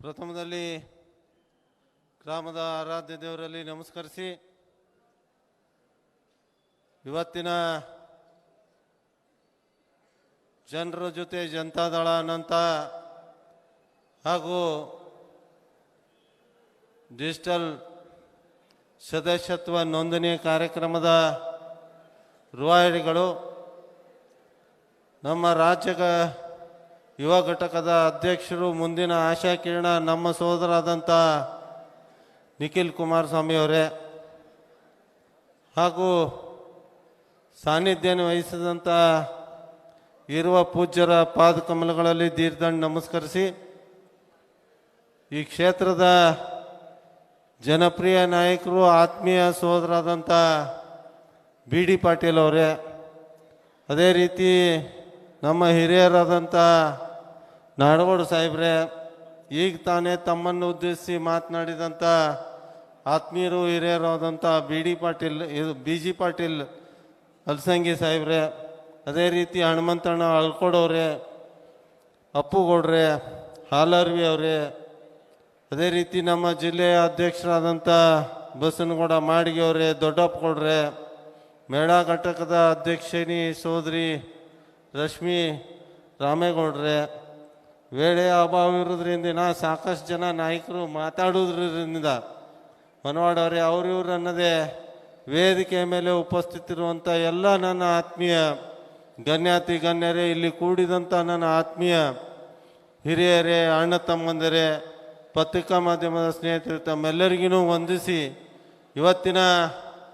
ಪ್ರಥಮದಲ್ಲಿ ಗ್ರಾಮದ ಆರಾಧ್ಯ ದೇವರಲ್ಲಿ ನಮಸ್ಕರಿಸಿ ಇವತ್ತಿನ ಜನರ ಜೊತೆ ಜನತಾದಳ ಅನ್ನಂತ ಹಾಗೂ ಡಿಜಿಟಲ್ ಸದಸ್ಯತ್ವ ನೋಂದಣಿ ಕಾರ್ಯಕ್ರಮದ ರೂವಾರಿಗಳು ನಮ್ಮ ರಾಜ್ಯದ ಯುವ ಘಟಕದ ಅಧ್ಯಕ್ಷರು ಮುಂದಿನ ಆಶಾ ಕಿರಣ ನಮ್ಮ ಸೋದರಾದಂಥ ನಿಖಿಲ್ ಕುಮಾರಸ್ವಾಮಿ ಅವರೇ. ಹಾಗೂ ಸಾನ್ನಿಧ್ಯ ವಹಿಸಿದಂಥ ಇರುವ ಪೂಜ್ಯರ ಪಾದಕಮಲಗಳಲ್ಲಿ ದೀರ್ಘಂಡ್ ನಮಸ್ಕರಿಸಿ, ಈ ಕ್ಷೇತ್ರದ ಜನಪ್ರಿಯ ನಾಯಕರು, ಆತ್ಮೀಯ ಸೋದರಾದಂಥ ಬಿ ಡಿ ಪಾಟೀಲ್ ಅವರೇ. ಅದೇ ರೀತಿ ನಮ್ಮ ಹಿರಿಯರಾದಂಥ ನಾಡಗೋಡು ಸಾಹೇಬ್ರೆ, ಈಗ ತಾನೇ ತಮ್ಮನ್ನು ಉದ್ದೇಶಿಸಿ ಮಾತನಾಡಿದಂಥ ಆತ್ಮೀಯರು ಹಿರಿಯರಾದಂಥ ಬಿ ಡಿ ಪಾಟೀಲ್, ಇದು ಬಿ ಜಿ ಪಾಟೀಲ್, ಅಲ್ಸಂಗಿ ಸಾಹೇಬ್ರೆ, ಅದೇ ರೀತಿ ಹನುಮಂತಣ್ಣ ಅಳ್ಕೊಡೋರೆ ಅಪ್ಪುಗೌಡ್ರೆ, ಹಾಲರ್ವಿ ಅವರೇ, ಅದೇ ರೀತಿ ನಮ್ಮ ಜಿಲ್ಲೆಯ ಅಧ್ಯಕ್ಷರಾದಂಥ ಬಸನಗೌಡ ದೊಡ್ಡಪ್ಪ ಕೊಡ್ರೆ ಮೇಳ ಘಟಕದ ಅಧ್ಯಕ್ಷಿನಿ ಸೋದರಿ, ರಶ್ಮಿ ರಾಮೇಗೌಡ್ರೆ ವೇಳೆಯ ಅಭಾವ ಇರೋದ್ರಿಂದ ಸಾಕಷ್ಟು ಜನ ನಾಯಕರು ಮಾತಾಡೋದ್ರಿಂದ ಮನವಾಡವ್ರೆ ಅವ್ರು ಇವ್ರು ಅನ್ನದೇ ವೇದಿಕೆ ಮೇಲೆ ಉಪಸ್ಥಿತಿರುವಂಥ ಎಲ್ಲ ನನ್ನ ಆತ್ಮೀಯ ಗಣ್ಯಾತಿ ಗಣ್ಯರೇ, ಇಲ್ಲಿ ಕೂಡಿದಂಥ ನನ್ನ ಆತ್ಮೀಯ ಹಿರಿಯರೇ, ಅಣ್ಣ ತಮ್ಮಂದರೇ, ಪತ್ರಿಕಾ ಮಾಧ್ಯಮದ ಸ್ನೇಹಿತರು ತಮ್ಮೆಲ್ಲರಿಗೂ ವಂದಿಸಿ ಇವತ್ತಿನ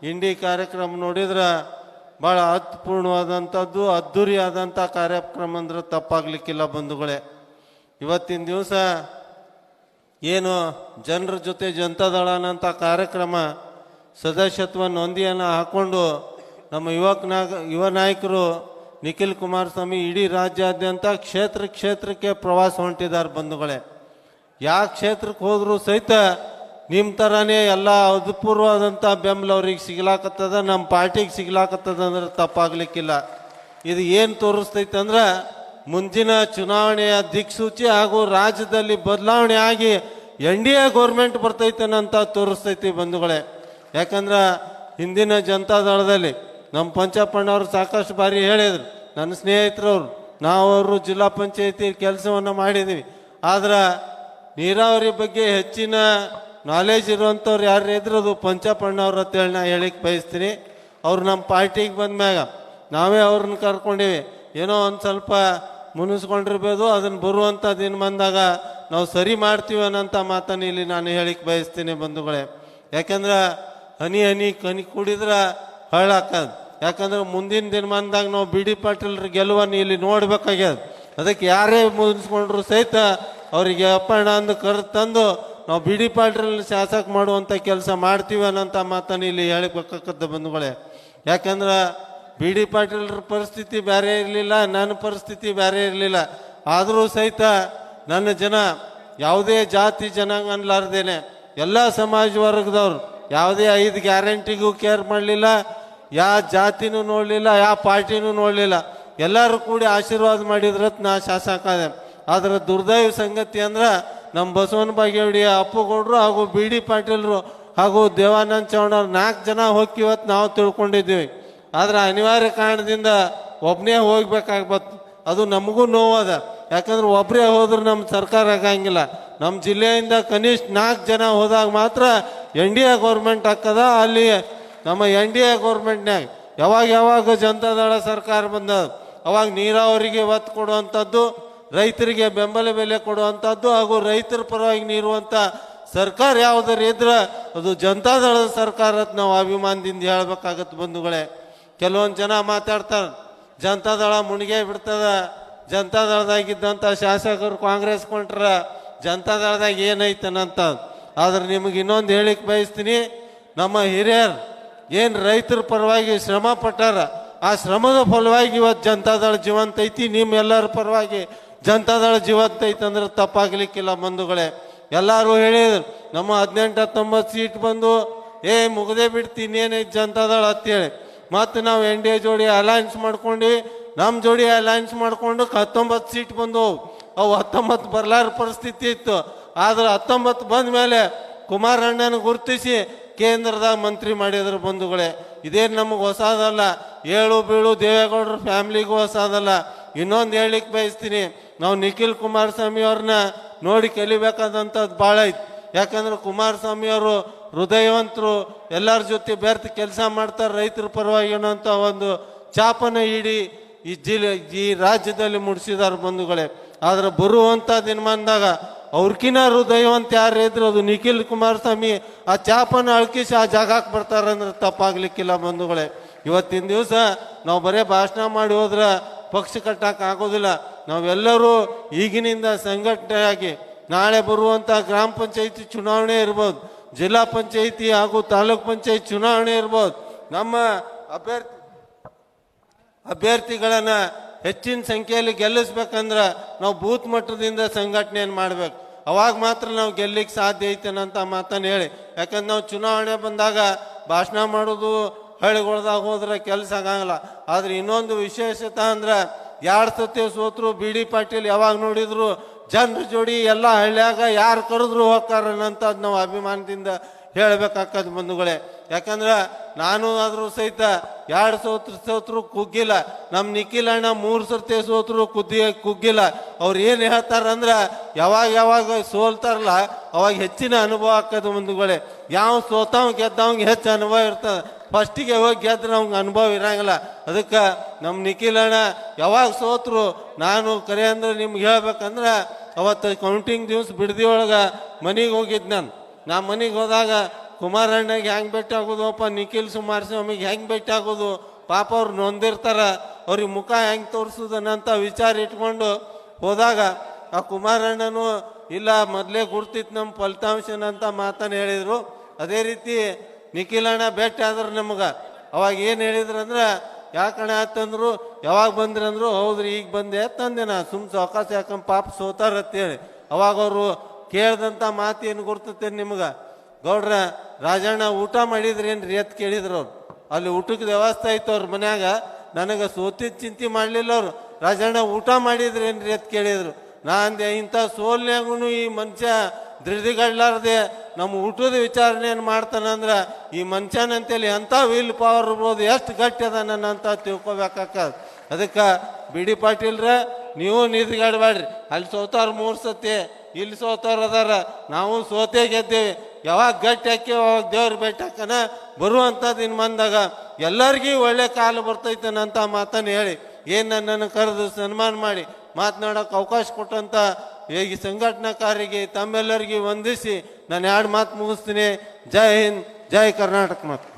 ಇಂಡಿ ಕಾರ್ಯಕ್ರಮ ನೋಡಿದ್ರೆ ಭಾಳ ಅರ್ಥಪೂರ್ಣವಾದಂಥದ್ದು ಅದ್ಧೂರಿಯಾದಂಥ ಕಾರ್ಯಕ್ರಮ ಅಂದ್ರೆ ತಪ್ಪಾಗಲಿಕ್ಕಿಲ್ಲ ಬಂಧುಗಳೇ. ಇವತ್ತಿನ ದಿವಸ ಏನು ಜನರ ಜೊತೆ ಜನತಾದಳ ಅನ್ನಂಥ ಕಾರ್ಯಕ್ರಮ ಸದಸ್ಯತ್ವ ನೋಂದಿಯನ್ನು ಹಾಕ್ಕೊಂಡು ನಮ್ಮ ಯುವಕ ನಾಗ, ಯುವ ನಾಯಕರು ನಿಖಿಲ್ ಕುಮಾರಸ್ವಾಮಿ ಇಡೀ ರಾಜ್ಯಾದ್ಯಂತ ಕ್ಷೇತ್ರ ಕ್ಷೇತ್ರಕ್ಕೆ ಪ್ರವಾಸ ಹೊಂಟಿದ್ದಾರೆ ಬಂಧುಗಳೇ. ಯಾವ ಕ್ಷೇತ್ರಕ್ಕೆ ಹೋದರೂ ಸಹಿತ ನಿಮ್ಮ ಥರನೇ ಎಲ್ಲ ಅದ್ಭುತವಾದಂಥ ಬೆಂಬಲ ಅವ್ರಿಗೆ ಸಿಗ್ಲಾಕತ್ತದ ನಮ್ಮ ಪಾರ್ಟಿಗೆ ಸಿಗ್ಲಾಕತ್ತದ ಅಂದ್ರೆ ತಪ್ಪಾಗಲಿಕ್ಕಿಲ್ಲ. ಇದು ಏನು ತೋರಿಸ್ತೈತೆ ಅಂದ್ರೆ ಮುಂದಿನ ಚುನಾವಣೆಯ ದಿಕ್ಸೂಚಿ ಹಾಗೂ ರಾಜ್ಯದಲ್ಲಿ ಬದಲಾವಣೆ ಆಗಿ ಎನ್ ಡಿ ಎ ಗೌರ್ಮೆಂಟ್ ಬರ್ತೈತೇನಂತ ತೋರಿಸ್ತೈತಿ ಬಂಧುಗಳೇ. ಯಾಕಂದ್ರೆ ಹಿಂದಿನ ಜನತಾದಳದಲ್ಲಿ ನಮ್ಮ ಪಂಚಪ್ಪಣ್ಣವರು ಸಾಕಷ್ಟು ಬಾರಿ ಹೇಳಿದ್ರು, ನನ್ನ ಸ್ನೇಹಿತರವರು ನಾವು ಜಿಲ್ಲಾ ಪಂಚಾಯತಿ ಕೆಲಸವನ್ನು ಮಾಡಿದ್ದೀವಿ. ಆದ್ರೆ ನೀರಾವರಿ ಬಗ್ಗೆ ಹೆಚ್ಚಿನ ನಾಲೆಜ್ ಇರುವಂಥವ್ರು ಯಾರು ಇದ್ರು ಅದು ಪಂಚಪ್ಪಣ್ಣವ್ರ ಅಂತೇಳಿ ನಾ ಹೇಳಿಕ್ ಬಯಸ್ತೀನಿ. ಅವ್ರು ನಮ್ಮ ಪಾರ್ಟಿಗೆ ಬಂದ ಮ್ಯಾಗ ನಾವೇ ಅವ್ರನ್ನ ಕರ್ಕೊಂಡಿವಿ. ಏನೋ ಒಂದು ಸ್ವಲ್ಪ ಮುನಿಸ್ಕೊಂಡಿರ್ಬೋದು ಅದನ್ನು ಬರುವಂಥ ದಿನ ಬಂದಾಗ ನಾವು ಸರಿ ಮಾಡ್ತೀವಿ ಅನ್ನೋಂಥ ಮಾತನ್ನು ಇಲ್ಲಿ ನಾನು ಹೇಳಿಕ್ಕೆ ಬಯಸ್ತೀನಿ ಬಂಧುಗಳೇ. ಯಾಕಂದ್ರೆ ಹನಿ ಹನಿ ಕನಿ ಕುಡಿದ್ರೆ ಹಳ್ಳಾಕದ್ ಯಾಕಂದ್ರೆ ಮುಂದಿನ ದಿನಮಾನದಾಗ ನಾವು ಬಿ ಡಿ ಪಾಟೀಲ್ರ ಗೆಲುವನ್ನು ಇಲ್ಲಿ ನೋಡ್ಬೇಕಾಗ್ಯದ. ಅದಕ್ಕೆ ಯಾರೇ ಮುಗಿಸ್ಕೊಂಡ್ರು ಸಹಿತ ಅವರಿಗೆ ಅಪ್ಪಣ್ಣ ಅಂದು ಕರೆದು ತಂದು ನಾವು ಬಿ ಡಿ ಪಾಟೀಲ್ ಶಾಸಕ ಮಾಡುವಂಥ ಕೆಲಸ ಮಾಡ್ತೀವಿ ಅನ್ನೋಂಥ ಮಾತನ್ನು ಇಲ್ಲಿ ಹೇಳಬೇಕಾಗತ್ತೆ ಬಂಧುಗಳೇ. ಯಾಕಂದ್ರೆ ಬಿ ಡಿ ಪಾಟೀಲ್ರ ಪರಿಸ್ಥಿತಿ ಬೇರೆ ಇರಲಿಲ್ಲ, ನನ್ನ ಪರಿಸ್ಥಿತಿ ಬೇರೆ ಇರಲಿಲ್ಲ. ಆದರೂ ಸಹಿತ ನನ್ನ ಜನ ಯಾವುದೇ ಜಾತಿ ಜನಾಂಗ ಅನ್ಲಾರ್ದೇನೆ, ಎಲ್ಲ ಸಮಾಜ ವರ್ಗದವ್ರು ಯಾವುದೇ ಐದು ಗ್ಯಾರಂಟಿಗೂ ಕೇರ್ ಮಾಡಲಿಲ್ಲ ಯಾವ ಜಾತಿನೂ ನೋಡಲಿಲ್ಲ ಯಾವ ಪಾರ್ಟಿನೂ ನೋಡಲಿಲ್ಲ. ಎಲ್ಲರೂ ಕೂಡಿ ಆಶೀರ್ವಾದ ಮಾಡಿದ್ರತ್ ನಾ ಶಾಸಕ ಆದ್ರೆ ದುರ್ದೈವ ಸಂಗತಿ ಅಂದ್ರೆ ನಮ್ಮ ಬಸವನ ಬಾಗೇವಾಡಿ ಅಪ್ಪುಗೌಡರು ಹಾಗೂ ಬಿ ಡಿ ಪಾಟೀಲರು ಹಾಗೂ ದೇವಾನಂದ ಚೌಡವ್ರು ನಾಲ್ಕು ಜನ ಹೋಗಿವತ್ತು ನಾವು ತಿಳ್ಕೊಂಡಿದ್ದೀವಿ. ಆದ್ರೆ ಅನಿವಾರ್ಯ ಕಾರಣದಿಂದ ಒಬ್ಬನೇ ಹೋಗ್ಬೇಕಾಗ್ಬತ್ತು ಅದು ನಮಗೂ ನೋವದ. ಯಾಕಂದ್ರೆ ಒಬ್ಬರೇ ಹೋದ್ರೆ ನಮ್ಮ ಸರ್ಕಾರ ಆಗಂಗಿಲ್ಲ. ನಮ್ಮ ಜಿಲ್ಲೆಯಿಂದ ಕನಿಷ್ಠ ನಾಲ್ಕು ಜನ ಹೋದಾಗ ಮಾತ್ರ ಎನ್ ಡಿ ಎ ಗೌರ್ಮೆಂಟ್ ಹಾಕದ ಅಲ್ಲಿ ನಮ್ಮ ಎನ್ ಡಿ ಎ ಗೌರ್ಮೆಂಟ್ನಾಗ ಯಾವಾಗ ಯಾವಾಗ ಜನತಾದಳ ಸರ್ಕಾರ ಬಂದದ, ಅವಾಗ ನೀರಾವರಿಗೆ ಒತ್ತು ಕೊಡುವಂಥದ್ದು ರೈತರಿಗೆ ಬೆಂಬಲ ಬೆಲೆ ಕೊಡುವಂಥದ್ದು ಹಾಗೂ ರೈತರ ಪರವಾಗಿ ನೀಡುವಂಥ ಸರ್ಕಾರ ಯಾವುದಾರು ಇದ್ರೆ ಅದು ಜನತಾದಳದ ಸರ್ಕಾರ ನಾವು ಅಭಿಮಾನದಿಂದ ಹೇಳ್ಬೇಕಾಗತ್ತೆ ಬಂಧುಗಳೇ. ಕೆಲವೊಂದು ಜನ ಮಾತಾಡ್ತಾರೆ ಜನತಾದಳ ಮುಣಿಗೆ ಬಿಡ್ತದ ಜನತಾದಳದಾಗಿದ್ದಂಥ ಶಾಸಕರು ಕಾಂಗ್ರೆಸ್ ಕೊಂಡ್ರ ಜನತಾದಳದಾಗ ಏನೈತನಂತ. ಆದ್ರೆ ನಿಮಗೆ ಇನ್ನೊಂದು ಹೇಳಿಕ್ ಬಯಸ್ತೀನಿ, ನಮ್ಮ ಹಿರಿಯರು ಏನು ರೈತರ ಪರವಾಗಿ ಶ್ರಮ ಪಟ್ಟಾರ, ಆ ಶ್ರಮದ ಫಲವಾಗಿ ಇವತ್ತು ಜನತಾದಳ ಜೀವಂತ ಐತಿ, ನಿಮ್ಮೆಲ್ಲರ ಪರವಾಗಿ ಜನತಾದಳ ಜೀವಂತ ಐತಂದ್ರೆ ತಪ್ಪಾಗ್ಲಿಕ್ಕಿಲ್ಲ ಬಂಧುಗಳೇ. ಎಲ್ಲರೂ ಹೇಳಿದ್ರು, ನಮ್ಮ ಹದಿನೆಂಟು ಹತ್ತೊಂಬತ್ತು ಸೀಟ್ ಬಂದು, ಏ ಮುಗದೆ ಬಿಡ್ತೀನಿ ಏನೈತಿ ಜನತಾದಳ ಅಂತೇಳಿ. ಮತ್ತು ನಾವು ಎನ್ ಡಿ ಎ ಜೋಡಿ ಅಲಯನ್ಸ್ ಮಾಡ್ಕೊಂಡು ನಮ್ಮ ಜೋಡಿ ಅಲಯನ್ಸ್ ಮಾಡ್ಕೊಂಡು ಹತ್ತೊಂಬತ್ತು ಸೀಟ್ ಬಂದವು. ಅವು ಹತ್ತೊಂಬತ್ತು ಬರಲಾರ ಪರಿಸ್ಥಿತಿ ಇತ್ತು. ಆದ್ರೆ ಹತ್ತೊಂಬತ್ತು ಬಂದ ಮೇಲೆ ಕುಮಾರಣ್ಣನ ಗುರುತಿಸಿ ಕೇಂದ್ರದಾಗ ಮಂತ್ರಿ ಮಾಡಿದ್ರು ಬಂಧುಗಳೇ. ಇದೇನು ನಮಗೆ ಹೊಸದಲ್ಲ. ಏಳು ಬೀಳು ದೇವೇಗೌಡರ ಫ್ಯಾಮ್ಲಿಗೂ ಹೊಸದಲ್ಲ. ಇನ್ನೊಂದು ಹೇಳಲಿಕ್ಕೆ ಬಯಸ್ತೀನಿ. ನಾವು ನಿಖಿಲ್ ಕುಮಾರಸ್ವಾಮಿ ಅವ್ರನ್ನ ನೋಡಿ ಕಲಿಬೇಕಾದಂಥದ್ದು ಭಾಳ ಐತಿ ಯಾಕಂದ್ರೆ ಕುಮಾರಸ್ವಾಮಿ ಅವರು ಹೃದಯವಂತರು, ಎಲ್ಲರ ಜೊತೆ ಬೆರ್ತು ಕೆಲಸ ಮಾಡ್ತಾರೆ ರೈತರ ಪರವಾಗಿ ಅನ್ನೋಂಥ ಒಂದು ಚಾಪನ ಇಡೀ ಈ ಜಿಲ್ಲೆ, ಈ ರಾಜ್ಯದಲ್ಲಿ ಮುಡಿಸಿದಾರೆ ಬಂಧುಗಳೇ. ಆದ್ರೆ ಬರುವಂಥ ದಿನಮಾನದಾಗ ಅವ್ರಕಿನ ಹೃದಯವಂತ ಯಾರು ಇದ್ರು ಅದು ನಿಖಿಲ್ ಕುಮಾರಸ್ವಾಮಿ ಆ ಚಾಪನ ಅಳ್ಕಿಸಿ ಆ ಜಾಗಕ್ಕೆ ಬರ್ತಾರಂದ್ರೆ ತಪ್ಪಾಗ್ಲಿಕ್ಕಿಲ್ಲ ಬಂಧುಗಳೇ. ಇವತ್ತಿನ ದಿವಸ ನಾವು ಬರೇ ಭಾಷಣ ಮಾಡಿ ಹೋದ್ರೆ ಪಕ್ಷ ಕಟ್ಟಕ್ಕೆ ಆಗೋದಿಲ್ಲ. ನಾವೆಲ್ಲರೂ ಈಗಿನಿಂದ ಸಂಘಟನೆಯಾಗಿ ನಾಳೆ ಬರುವಂಥ ಗ್ರಾಮ ಪಂಚಾಯಿತಿ ಚುನಾವಣೆ ಇರ್ಬೋದು, ಜಿಲ್ಲಾ ಪಂಚಾಯಿತಿ ಹಾಗೂ ತಾಲೂಕ್ ಪಂಚಾಯತ್ ಚುನಾವಣೆ ಇರ್ಬೋದು, ನಮ್ಮ ಅಭ್ಯರ್ಥಿ ಅಭ್ಯರ್ಥಿಗಳನ್ನ ಹೆಚ್ಚಿನ ಸಂಖ್ಯೆಯಲ್ಲಿ ಗೆಲ್ಲಿಸ್ಬೇಕಂದ್ರೆ ನಾವು ಬೂತ್ ಮಟ್ಟದಿಂದ ಸಂಘಟನೆಯನ್ನು ಮಾಡ್ಬೇಕು. ಅವಾಗ ಮಾತ್ರ ನಾವು ಗೆಲ್ಲಿಕ್ಕೆ ಸಾಧ್ಯ ಐತೇನಂತ ಮಾತನ್ನು ಹೇಳಿ. ಯಾಕಂದ್ರೆ ನಾವು ಚುನಾವಣೆ ಬಂದಾಗ ಭಾಷಣ ಮಾಡೋದು ಹಳ್ಳಿಗೊಳ್ದಾಗ ಹೋದ್ರೆ ಕೆಲಸ ಆಗಂಗಿಲ್ಲ. ಆದ್ರೆ ಇನ್ನೊಂದು ವಿಶೇಷತೆ ಅಂದ್ರೆ ಎರಡು ಸತಿ ಸೋತರು ಬಿ ಡಿ ಪಾಟೀಲ್ ಯಾವಾಗ ನೋಡಿದ್ರು ಜನರ ಜೋಡಿ ಎಲ್ಲ ಹಳ್ಳಿಯಾಗ ಯಾರು ಕರೆದ್ರು ಹೋಗ್ತಾರನ್ನಂಥದ್ದು ನಾವು ಅಭಿಮಾನದಿಂದ ಹೇಳಬೇಕಾಕದ್ ಬಂಧುಗಳೇ. ಯಾಕಂದ್ರೆ ನಾನು ಆದರೂ ಸಹಿತ ಎರಡು ಸೋತ್ರ ಸೋತ್ರ ಕುಗ್ಗಿಲ್ಲ. ನಮ್ಮ ನಿಖಿಲ್ ಅಣ್ಣ ಮೂರು ಸರ್ತಿ ಸೋತ್ರು ಕುದ್ದಿ ಕುಗ್ಗಿಲ್ಲ. ಅವ್ರು ಏನು ಹೇಳ್ತಾರಂದ್ರೆ ಯಾವಾಗ ಯಾವಾಗ ಸೋಲ್ತಾರಲ್ಲ ಅವಾಗ ಹೆಚ್ಚಿನ ಅನುಭವ ಆಕದ ಬಂಧುಗಳೇ. ಯಾವ ಸೋತಾವ್ ಗೆದ್ದವಂಗೆ ಹೆಚ್ಚು ಅನುಭವ ಇರ್ತದೆ. ಫಸ್ಟಿಗೆ ಹೋಗಿ ಗೆದ್ರೆ ನಮ್ಗೆ ಅನುಭವ ಇರಂಗಿಲ್ಲ. ಅದಕ್ಕೆ ನಮ್ಮ ನಿಖಿಲ್ ಅಣ್ಣ ಯಾವಾಗ ಸೋತರು ನಾನು ಕರೆ ಅಂದ್ರೆ ನಿಮ್ಗೆ ಹೇಳ್ಬೇಕಂದ್ರೆ ಅವತ್ತು ಕೌಂಟಿಂಗ್ ದಿವ್ಸ ಬಿಡದಿ ಒಳಗೆ ಮನೆಗೆ ಹೋಗಿದ್ದು ನಾನು. ನಾ ಮನೆಗೆ ಹೋದಾಗ ಕುಮಾರಣ್ಣಗೆ ಹೆಂಗೆ ಭೇಟಿ ಆಗೋದಪ್ಪ ನಿಖಿಲ್ ಸುಮಾರಸ್ವಾಮಿಗೆ ಹೆಂಗೆ ಭೇಟಿ ಆಗೋದು, ಪಾಪ ಅವ್ರು ನೊಂದಿರ್ತಾರೆ, ಅವ್ರಿಗೆ ಮುಖ ಹೆಂಗೆ ತೋರಿಸೋದನ್ನಂತ ವಿಚಾರ ಇಟ್ಕೊಂಡು ಹೋದಾಗ ಆ ಕುಮಾರಣ್ಣನು ಇಲ್ಲ ಮೊದಲೇ ಗುರ್ತಿತ್ತು ನಮ್ಮ ಫಲಿತಾಂಶನಂತ ಮಾತನ್ನು ಹೇಳಿದರು. ಅದೇ ರೀತಿ ನಿಖಿಲ್ ಅಣ್ಣ ಭೇಟಿ ಆದ್ರೆ ನಮಗೆ. ಅವಾಗ ಏನು ಹೇಳಿದ್ರು ಅಂದ್ರೆ ಯಾಕಣ್ಣ ಆತಂದ್ರು ಯಾವಾಗ ಬಂದ್ರಿ ಅಂದ್ರು, ಹೌದ್ರಿ, ಈಗ ಬಂದೆ ತಂದೆ ನಾ. ಸುಮ್ ಸಾವಕಾಶ ಯಾಕಂದ್ ಪಾಪ ಸೋತಾರ ಅಂತೇಳಿ. ಅವಾಗ ಅವರು ಕೇಳ್ದಂಥ ಮಾತು ಏನು ಗುರ್ತತೆ ನಿಮ್ಗೆ? ಗೌಡ್ರ, ರಾಜಣ್ಣ, ಊಟ ಮಾಡಿದ್ರೇನ್ರಿ? ಅಂತ ಕೇಳಿದ್ರು ಅವ್ರು. ಅಲ್ಲಿ ಊಟಕ್ಕೆ ವ್ಯವಸ್ಥೆ ಆಯ್ತು ಅವ್ರ ಮನ್ಯಾಗ. ನನಗೆ ಸೋತಿದ್ ಚಿಂತೆ ಮಾಡಲಿಲ್ಲ ಅವ್ರು. ರಾಜಣ್ಣ, ಊಟ ಮಾಡಿದ್ರೇನ್ರಿ? ಅಂತ ಕೇಳಿದ್ರು. ನಾ ಅಂದೆ ಇಂಥ ಸೋಲ್ನ್ಯಾಗೂ ಈ ಮನುಷ್ಯ ಧೃತಿಗಡ್ಲಾರ್ದೆ ನಮ್ಮ ಊಟದ ವಿಚಾರಣೆಯನ್ನು ಮಾಡ್ತಾನಂದ್ರೆ ಈ ಮನುಷ್ಯನಂತೇಳಿ ಎಂಥ ವಿಲ್ ಪವರ್ ಇರ್ಬೋದು, ಎಷ್ಟು ಗಟ್ಟಿ ಅದಾನ ಅಂತ ತಿಳ್ಕೊಬೇಕಾಕದ ಅದಕ್ಕೆ ಬಿ ಡಿ ಪಾಟೀಲ್ರ, ನೀವು ನಿಧಿಗಾಡಬೇಡ್ರಿ ಅಲ್ಲಿ ಸೋತಾರ ಮೂರು ಸತಿ, ಇಲ್ಲಿ ಸೋತಾರ ಅದಾರ. ನಾವು ಸೋತೆ ಗೆದ್ದೇವೆ. ಯಾವಾಗ ಗಟ್ಟಿ ಹಾಕಿ ಅವಾಗ ದೇವ್ರ ಭೇಟಿ ಹಾಕನ, ಬರುವಂಥದ್ದು ಇನ್ನು ಮಂದಾಗ ಎಲ್ಲರಿಗೂ ಒಳ್ಳೆ ಕಾಲ ಬರ್ತೈತೇನಂತ ಮಾತನ್ನು ಹೇಳಿ. ಏನು ನನ್ನನ್ನು ಕರೆದು ಸನ್ಮಾನ ಮಾಡಿ, ಮಾತನಾಡೋಕೆ ಅವಕಾಶ ಕೊಟ್ಟಂತ ಈ ಸಂಘಟನಾಕಾರಿಗೆ ತಮ್ಮೆಲ್ಲರಿಗೂ ವಂದಿಸಿ ನಾನು ಎರಡು ಮಾತು ಮುಗಿಸ್ತೀನಿ. ಜೈ ಹಿಂದ್ ಜೈ ಕರ್ನಾಟಕ ಮಾತು.